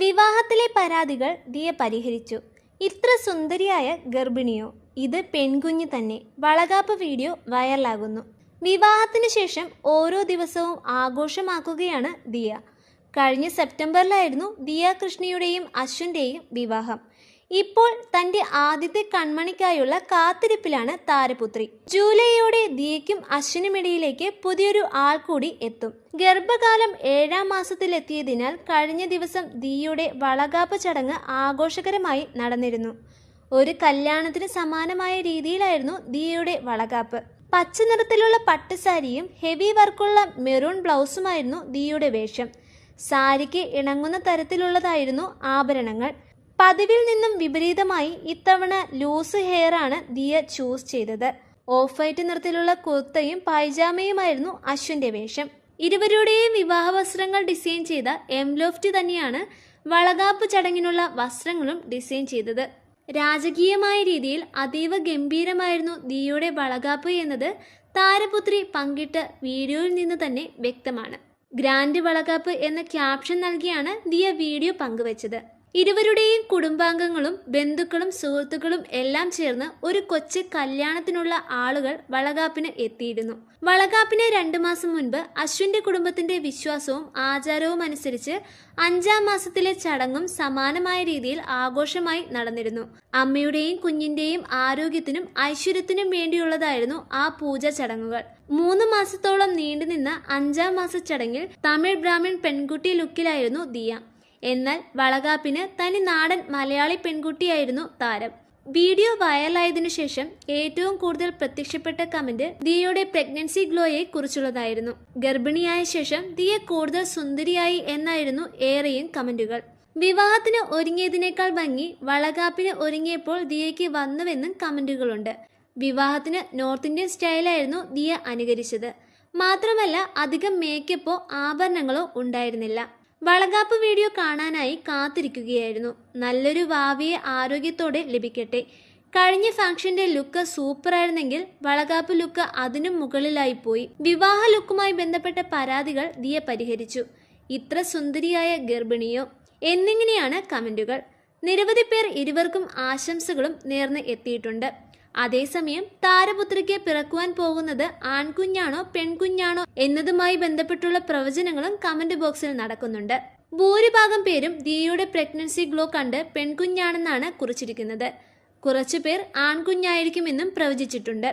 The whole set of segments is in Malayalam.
വിവാഹത്തിലെ പരാതികൾ ദിയ പരിഹരിച്ചു. ഇത്ര സുന്ദരിയായ ഗർഭിണിയോ ഇത് പെൺകുഞ്ഞ് തന്നെ. വളകാപ്പ് വീഡിയോ വൈറലാകുന്നു. വിവാഹത്തിന് ശേഷം ഓരോ ദിവസവും ആഘോഷമാക്കുകയാണ് ദിയ. കഴിഞ്ഞ സെപ്റ്റംബറിലായിരുന്നു ദിയ കൃഷ്ണയുടെയും അശ്വിന്റെയും വിവാഹം. ഇപ്പോൾ തന്റെ ആദ്യത്തെ കൺമണിക്കായുള്ള കാത്തിരിപ്പിലാണ് താരപുത്രി. ജൂലൈയോടെ ദിയയ്ക്കും അശ്വിനുമിടയിലേക്ക് പുതിയൊരു ആൾ കൂടി എത്തും. ഗർഭകാലം ഏഴാം മാസത്തിലെത്തിയതിനാൽ കഴിഞ്ഞ ദിവസം ദിയയുടെ വളകാപ്പ് ചടങ്ങ് ആഘോഷകരമായി നടന്നിരുന്നു. ഒരു കല്യാണത്തിന് സമാനമായ രീതിയിലായിരുന്നു ദിയയുടെ വളകാപ്പ്. പച്ച നിറത്തിലുള്ള പട്ടുസാരിയും ഹെവി വർക്കുള്ള മെറൂൺ ബ്ലൗസുമായിരുന്നു ദിയയുടെ വേഷം. സാരിക്ക് ഇണങ്ങുന്ന തരത്തിലുള്ളതായിരുന്നു ആഭരണങ്ങൾ. പതിവിൽ നിന്നും വിപരീതമായി ഇത്തവണ ലൂസ് ഹെയർ ആണ് ദിയ ചൂസ് ചെയ്തത്. ഓഫ് വൈറ്റ് നിറത്തിലുള്ള കുർത്തയും പൈജാമയുമായിരുന്നു അശ്വിന്റെ വേഷം. ഇരുവരുടെയും വിവാഹ വസ്ത്രങ്ങൾ ഡിസൈൻ ചെയ്ത എംലോഫ്റ്റ് തന്നെയാണ് വളകാപ്പ് ചടങ്ങിനുള്ള വസ്ത്രങ്ങളും ഡിസൈൻ ചെയ്തത്. രാജകീയമായ രീതിയിൽ അതീവ ഗംഭീരമായിരുന്നു ദിയുടെ വളകാപ്പ് എന്നത് താരപുത്രി പങ്കിട്ട വീഡിയോയിൽ നിന്ന് തന്നെ വ്യക്തമാണ്. ഗ്രാൻഡ് വളകാപ്പ് എന്ന ക്യാപ്ഷൻ നൽകിയാണ് ദിയ വീഡിയോ പങ്കുവച്ചത്. ഇരുവരുടെയും കുടുംബാംഗങ്ങളും ബന്ധുക്കളും സുഹൃത്തുക്കളും എല്ലാം ചേർന്ന് ഒരു കൊച്ചു കല്യാണത്തിനുള്ള ആളുകൾ വളകാപ്പിന് എത്തിയിരുന്നു. വളകാപ്പിന് രണ്ടു മാസം മുൻപ് അശ്വിന്റെ കുടുംബത്തിന്റെ വിശ്വാസവും ആചാരവും അനുസരിച്ച് അഞ്ചാം മാസത്തിലെ ചടങ്ങും സമാനമായ രീതിയിൽ ആഘോഷമായി നടന്നിരുന്നു. അമ്മയുടെയും കുഞ്ഞിന്റെയും ആരോഗ്യത്തിനും ഐശ്വര്യത്തിനും വേണ്ടിയുള്ളതായിരുന്നു ആ പൂജ ചടങ്ങുകൾ. മൂന്ന് മാസത്തോളം നീണ്ടുനിന്ന അഞ്ചാം മാസ ചടങ്ങിൽ തമിഴ് ബ്രാഹ്മിൺ പെൺകുട്ടി ലുക്കിലായിരുന്നു ദിയ. എന്നാൽ വളകാപ്പിന് തനി നാടൻ മലയാളി പെൺകുട്ടിയായിരുന്നു താരം. വീഡിയോ വൈറലായതിനു ശേഷം ഏറ്റവും കൂടുതൽ പ്രത്യക്ഷപ്പെട്ട കമന്റ് ദിയയുടെ പ്രഗ്നൻസി ഗ്ലോയെ കുറിച്ചുള്ളതായിരുന്നു. ഗർഭിണിയായ ശേഷം ദിയ കൂടുതൽ സുന്ദരിയായി എന്നായിരുന്നു ഏറെയും കമന്റുകൾ. വിവാഹത്തിന് ഒരുങ്ങിയതിനേക്കാൾ ഭംഗി വളകാപ്പിന് ഒരുങ്ങിയപ്പോൾ ദിയയ്ക്ക് വന്നുവെന്നും കമന്റുകളുണ്ട്. വിവാഹത്തിന് നോർത്ത് ഇന്ത്യൻ സ്റ്റൈലായിരുന്നു ദിയ അനുകരിച്ചത്. മാത്രമല്ല അധികം മേക്കപ്പോ ആഭരണങ്ങളോ ഉണ്ടായിരുന്നില്ല. വളകാപ്പ് വീഡിയോ കാണാനായി കാത്തിരിക്കുകയായിരുന്നു. നല്ലൊരു ഭാവിയെ ആരോഗ്യത്തോടെ ലഭിക്കട്ടെ. കഴിഞ്ഞ ഫംഗ്ഷന്റെ ലുക്ക് സൂപ്പറായിരുന്നെങ്കിൽ വളകാപ്പ് ലുക്ക് അതിനും മുകളിലായി പോയി വിവാഹ ലുക്കുമായി ബന്ധപ്പെട്ട പരാതികൾ ദിയ പരിഹരിച്ചു. ഇത്ര സുന്ദരിയായ ഗർഭിണിയോ? എന്നിങ്ങനെയാണ് കമന്റുകൾ. നിരവധി പേർ ഇരുവർക്കും ആശംസകളും നേർന്ന് എത്തിയിട്ടുണ്ട്. അതേസമയം താരപുത്രിക്ക് പിറക്കുവാൻ പോകുന്നത് ആൺകുഞ്ഞാണോ പെൺകുഞ്ഞാണോ എന്നതുമായി ബന്ധപ്പെട്ടുള്ള പ്രവചനങ്ങളും കമന്റ് ബോക്സിൽ നടക്കുന്നുണ്ട്. ഭൂരിഭാഗം പേരും ദിയയുടെ പ്രഗ്നൻസി ഗ്ലോ കണ്ട് പെൺകുഞ്ഞാണെന്നാണ് കുറിച്ചിരിക്കുന്നത്. കുറച്ചു പേർ ആൺകുഞ്ഞായിരിക്കുമെന്നും പ്രവചിച്ചിട്ടുണ്ട്.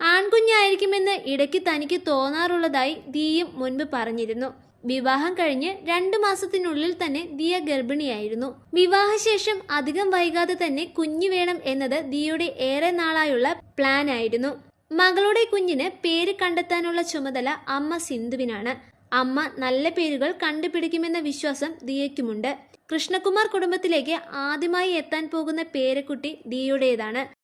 ആൺകുഞ്ഞായിരിക്കുമെന്ന് ഇടയ്ക്ക് തനിക്ക് തോന്നാറുള്ളതായി ദിയും മുൻപ് പറഞ്ഞിരുന്നു. വിവാഹം കഴിഞ്ഞ് രണ്ടു മാസത്തിനുള്ളിൽ തന്നെ ദിയ ഗർഭിണിയായിരുന്നു. വിവാഹശേഷം അധികം വൈകാതെ തന്നെ കുഞ്ഞു വേണം എന്നത് ദിയയുടെ ഏറെ നാളായുള്ള പ്ലാൻ ആയിരുന്നു. മകളുടെ കുഞ്ഞിന് പേര് കണ്ടെത്താനുള്ള ചുമതല അമ്മ സിന്ധുവിനാണ്. അമ്മ നല്ല പേരുകൾ കണ്ടുപിടിക്കുമെന്ന വിശ്വാസം ദിയയ്ക്കുമുണ്ട്. കൃഷ്ണകുമാർ കുടുംബത്തിലേക്ക് ആദ്യമായി എത്താൻ പോകുന്ന പേരക്കുട്ടി ദിയയുടേതാണ്